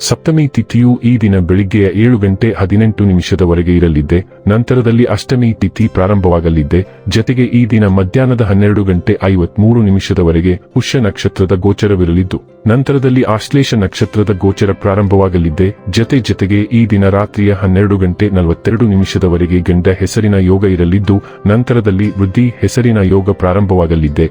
ಸಪ್ತಮಿ ತಿಥಿಯು ಈ ದಿನ ಬೆಳಿಗ್ಗೆಯ ಏಳು ಗಂಟೆ ಹದಿನೆಂಟು ನಿಮಿಷದವರೆಗೆ ಇರಲಿದ್ದೆ, ನಂತರದಲ್ಲಿ ಅಷ್ಟಮಿ ತಿಥಿ ಪ್ರಾರಂಭವಾಗಲಿದ್ದೆ, ಜತೆಗೆ ಈ ದಿನ ಮಧ್ಯಾಹ್ನದ ಹನ್ನೆರಡು ಗಂಟೆ ಐವತ್ಮೂರು ನಿಮಿಷದವರೆಗೆ ಪುಷ್ಯ ನಕ್ಷತ್ರದ ಗೋಚರವಿರಲಿದ್ದು, ನಂತರದಲ್ಲಿ ಆಶ್ಲೇಷ ನಕ್ಷತ್ರದ ಗೋಚರ ಪ್ರಾರಂಭವಾಗಲಿದ್ದೆ, ಜತೆ ಜತೆಗೆ ಈ ದಿನ ರಾತ್ರಿಯ ಹನ್ನೆರಡು ಗಂಟೆ ನಲವತ್ತೆರಡು ನಿಮಿಷದವರೆಗೆ ಗಂಡ ಹೆಸರಿನ ಯೋಗ ಇರಲಿದ್ದು, ನಂತರದಲ್ಲಿ ವೃದ್ಧಿ ಹೆಸರಿನ ಯೋಗ ಪ್ರಾರಂಭವಾಗಲಿದ್ದೆ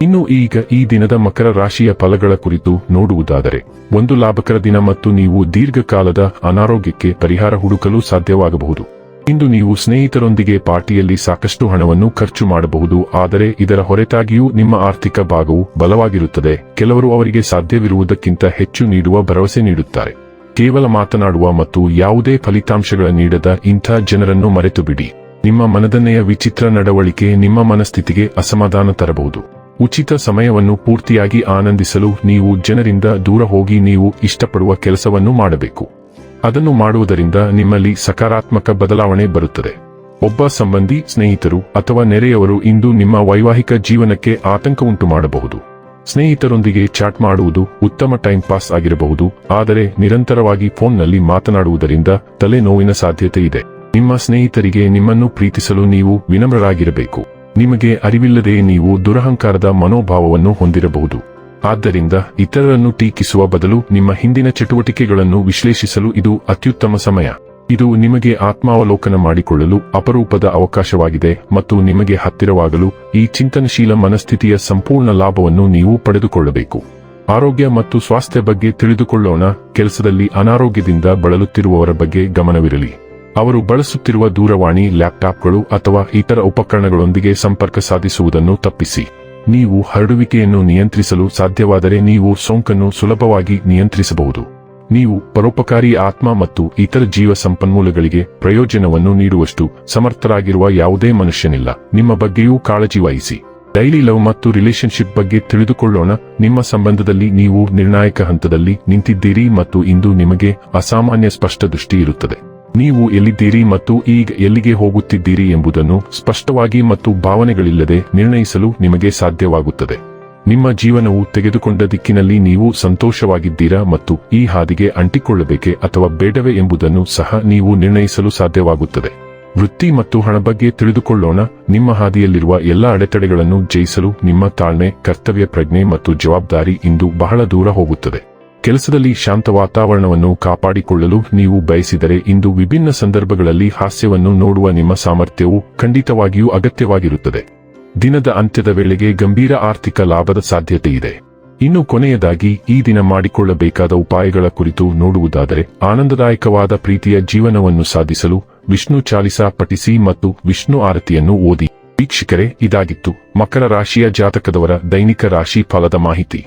ಇನ್ನು ಈಗ ಈ ದಿನದ ಮಕರ ರಾಶಿಯ ಫಲಗಳ ಕುರಿತು ನೋಡುವುದಾದರೆ, ಒಂದು ಲಾಭಕರ ದಿನ ಮತ್ತು ನೀವು ದೀರ್ಘಕಾಲದ ಅನಾರೋಗ್ಯಕ್ಕೆ ಪರಿಹಾರ ಹುಡುಕಲು ಸಾಧ್ಯವಾಗಬಹುದು. ಇಂದು ನೀವು ಸ್ನೇಹಿತರೊಂದಿಗೆ ಪಾರ್ಟಿಯಲ್ಲಿ ಸಾಕಷ್ಟು ಹಣವನ್ನು ಖರ್ಚು ಮಾಡಬಹುದು, ಆದರೆ ಇದರ ಹೊರತಾಗಿಯೂ ನಿಮ್ಮ ಆರ್ಥಿಕ ಭಾಗವು ಬಲವಾಗಿರುತ್ತದೆ. ಕೆಲವರು ಅವರಿಗೆ ಸಾಧ್ಯವಿರುವುದಕ್ಕಿಂತ ಹೆಚ್ಚು ನೀಡುವ ಭರವಸೆ ನೀಡುತ್ತಾರೆ. ಕೇವಲ ಮಾತನಾಡುವ ಮತ್ತು ಯಾವುದೇ ಫಲಿತಾಂಶಗಳ ನೀಡದ ಇಂಥ ಜನರನ್ನು ಮರೆತು ಬಿಡಿ ನಿಮ್ಮ ಮನದನ್ನೆಯ ವಿಚಿತ್ರ ನಡವಳಿಕೆ ನಿಮ್ಮ ಮನಸ್ಥಿತಿಗೆ ಅಸಮಾಧಾನ ತರಬಹುದು. ಉಚಿತ ಸಮಯವನ್ನು ಪೂರ್ತಿಯಾಗಿ ಆನಂದಿಸಲು ನೀವು ಜನರಿಂದ ದೂರ ಹೋಗಿ ನೀವು ಇಷ್ಟಪಡುವ ಕೆಲಸವನ್ನು ಮಾಡಬೇಕು. ಅದನ್ನು ಮಾಡುವುದರಿಂದ ನಿಮ್ಮಲ್ಲಿ ಸಕಾರಾತ್ಮಕ ಬದಲಾವಣೆ ಬರುತ್ತದೆ. ಒಬ್ಬ ಸಂಬಂಧಿ, ಸ್ನೇಹಿತರು ಅಥವಾ ನೆರೆಯವರು ಇಂದು ನಿಮ್ಮ ವೈವಾಹಿಕ ಜೀವನಕ್ಕೆ ಆತಂಕ ಉಂಟು ಮಾಡಬಹುದು ಸ್ನೇಹಿತರೊಂದಿಗೆ ಚಾಟ್ ಮಾಡುವುದು ಉತ್ತಮ ಟೈಮ್ ಪಾಸ್ ಆಗಿರಬಹುದು, ಆದರೆ ನಿರಂತರವಾಗಿ ಫೋನ್ನಲ್ಲಿ ಮಾತನಾಡುವುದರಿಂದ ತಲೆನೋವಿನ ಸಾಧ್ಯತೆ ಇದೆ. ನಿಮ್ಮ ಸ್ನೇಹಿತರಿಗೆ ನಿಮ್ಮನ್ನು ಪ್ರೀತಿಸಲು ನೀವು ವಿನಮ್ರರಾಗಿರಬೇಕು. ನಿಮಗೆ ಅರಿವಿಲ್ಲದೆ ನೀವು ದುರಹಂಕಾರದ ಮನೋಭಾವವನ್ನು ಹೊಂದಿರಬಹುದು. ಆದ್ದರಿಂದ ಇತರರನ್ನು ಟೀಕಿಸುವ ಬದಲು ನಿಮ್ಮ ಹಿಂದಿನ ಚಟುವಟಿಕೆಗಳನ್ನು ವಿಶ್ಲೇಷಿಸಲು ಇದು ಅತ್ಯುತ್ತಮ ಸಮಯ. ಇದು ನಿಮಗೆ ಆತ್ಮಾವಲೋಕನ ಮಾಡಿಕೊಳ್ಳಲು ಅಪರೂಪದ ಅವಕಾಶವಾಗಿದೆ ಮತ್ತು ನಿಮಗೆ ಹತ್ತಿರವಾಗಲು ಈ ಚಿಂತನಶೀಲ ಮನಸ್ಥಿತಿಯ ಸಂಪೂರ್ಣ ಲಾಭವನ್ನು ನೀವು ಪಡೆದುಕೊಳ್ಳಬೇಕು. ಆರೋಗ್ಯ ಮತ್ತು ಸ್ವಾಸ್ಥ್ಯ ಬಗ್ಗೆ ತಿಳಿದುಕೊಳ್ಳೋಣ. ಕೆಲಸದಲ್ಲಿ ಅನಾರೋಗ್ಯದಿಂದ ಬಳಲುತ್ತಿರುವವರ ಬಗ್ಗೆ ಗಮನವಿರಲಿ. ಅವರು ಬಳಸುತ್ತಿರುವ ದೂರವಾಣಿ, ಲ್ಯಾಪ್ಟಾಪ್ಗಳು ಅಥವಾ ಇತರ ಉಪಕರಣಗಳೊಂದಿಗೆ ಸಂಪರ್ಕ ಸಾಧಿಸುವುದನ್ನು ತಪ್ಪಿಸಿ. ನೀವು ಹರಡುವಿಕೆಯನ್ನು ನಿಯಂತ್ರಿಸಲು ಸಾಧ್ಯವಾದರೆ ನೀವು ಸೋಂಕನ್ನು ಸುಲಭವಾಗಿ ನಿಯಂತ್ರಿಸಬಹುದು. ನೀವು ಪರೋಪಕಾರಿ ಆತ್ಮ ಮತ್ತು ಇತರ ಜೀವ ಸಂಪನ್ಮೂಲಗಳಿಗೆ ಪ್ರಯೋಜನವನ್ನು ನೀಡುವಷ್ಟು ಸಮರ್ಥರಾಗಿರುವ ಯಾವುದೇ ಮನುಷ್ಯನಿಲ್ಲ. ನಿಮ್ಮ ಬಗ್ಗೆಯೂ ಕಾಳಜಿ ವಹಿಸಿ. ಡೈಲಿ ಲವ್ ಮತ್ತು ರಿಲೇಶನ್ಶಿಪ್ ಬಗ್ಗೆ ತಿಳಿದುಕೊಳ್ಳೋಣ. ನಿಮ್ಮ ಸಂಬಂಧದಲ್ಲಿ ನೀವು ನಿರ್ಣಾಯಕ ಹಂತದಲ್ಲಿ ನಿಂತಿದ್ದೀರಿ ಮತ್ತು ಇಂದು ನಿಮಗೆ ಅಸಾಮಾನ್ಯ ಸ್ಪಷ್ಟ ದೃಷ್ಟಿ ಇರುತ್ತದೆ. ನೀವು ಎಲ್ಲಿದ್ದೀರಿ ಮತ್ತು ಈಗ ಎಲ್ಲಿಗೆ ಹೋಗುತ್ತಿದ್ದೀರಿ ಎಂಬುದನ್ನು ಸ್ಪಷ್ಟವಾಗಿ ಮತ್ತು ಭಾವನೆಗಳಿಲ್ಲದೆ ನಿರ್ಣಯಿಸಲು ನಿಮಗೆ ಸಾಧ್ಯವಾಗುತ್ತದೆ. ನಿಮ್ಮ ಜೀವನವು ತೆಗೆದುಕೊಂಡ ದಿಕ್ಕಿನಲ್ಲಿ ನೀವು ಸಂತೋಷವಾಗಿದ್ದೀರಾ ಮತ್ತು ಈ ಹಾದಿಗೆ ಅಂಟಿಕೊಳ್ಳಬೇಕೆ ಅಥವಾ ಬೇಡವೇ ಎಂಬುದನ್ನು ಸಹ ನೀವು ನಿರ್ಣಯಿಸಲು ಸಾಧ್ಯವಾಗುತ್ತದೆ. ವೃತ್ತಿ ಮತ್ತು ಹಣ ಬಗ್ಗೆ ತಿಳಿದುಕೊಳ್ಳೋಣ. ನಿಮ್ಮ ಹಾದಿಯಲ್ಲಿರುವ ಎಲ್ಲ ಅಡೆತಡೆಗಳನ್ನು ಜಯಿಸಲು ನಿಮ್ಮ ತಾಳ್ಮೆ, ಕರ್ತವ್ಯ, ಪ್ರಜ್ಞೆ ಮತ್ತು ಜವಾಬ್ದಾರಿ ಇಂದು ಬಹಳ ದೂರ ಹೋಗುತ್ತದೆ. ಕೆಲಸದಲ್ಲಿ ಶಾಂತ ವಾತಾವರಣವನ್ನು ಕಾಪಾಡಿಕೊಳ್ಳಲು ನೀವು ಬಯಸಿದರೆ ಇಂದು ವಿಭಿನ್ನ ಸಂದರ್ಭಗಳಲ್ಲಿ ಹಾಸ್ಯವನ್ನು ನೋಡುವ ನಿಮ್ಮ ಸಾಮರ್ಥ್ಯವು ಖಂಡಿತವಾಗಿಯೂ ಅಗತ್ಯವಾಗಿರುತ್ತದೆ. ದಿನದ ಅಂತ್ಯದ ವೇಳೆಗೆ ಗಂಭೀರ ಆರ್ಥಿಕ ಲಾಭದ ಸಾಧ್ಯತೆ ಇದೆ ಇನ್ನು ಕೊನೆಯದಾಗಿ, ಈ ದಿನ ಮಾಡಿಕೊಳ್ಳಬೇಕಾದ ಉಪಾಯಗಳ ಕುರಿತು ನೋಡುವುದಾದರೆ, ಆನಂದದಾಯಕವಾದ ಪ್ರೀತಿಯ ಜೀವನವನ್ನು ಸಾಧಿಸಲು ವಿಷ್ಣು ಚಾಲಿಸ ಪಠಿಸಿ ಮತ್ತು ವಿಷ್ಣು ಆರತಿಯನ್ನು ಓದಿ. ವೀಕ್ಷಕರೇ, ಇದಾಗಿತ್ತು ಮಕರ ರಾಶಿಯ ಜಾತಕದವರ ದೈನಿಕ ರಾಶಿ ಫಲದ ಮಾಹಿತಿ.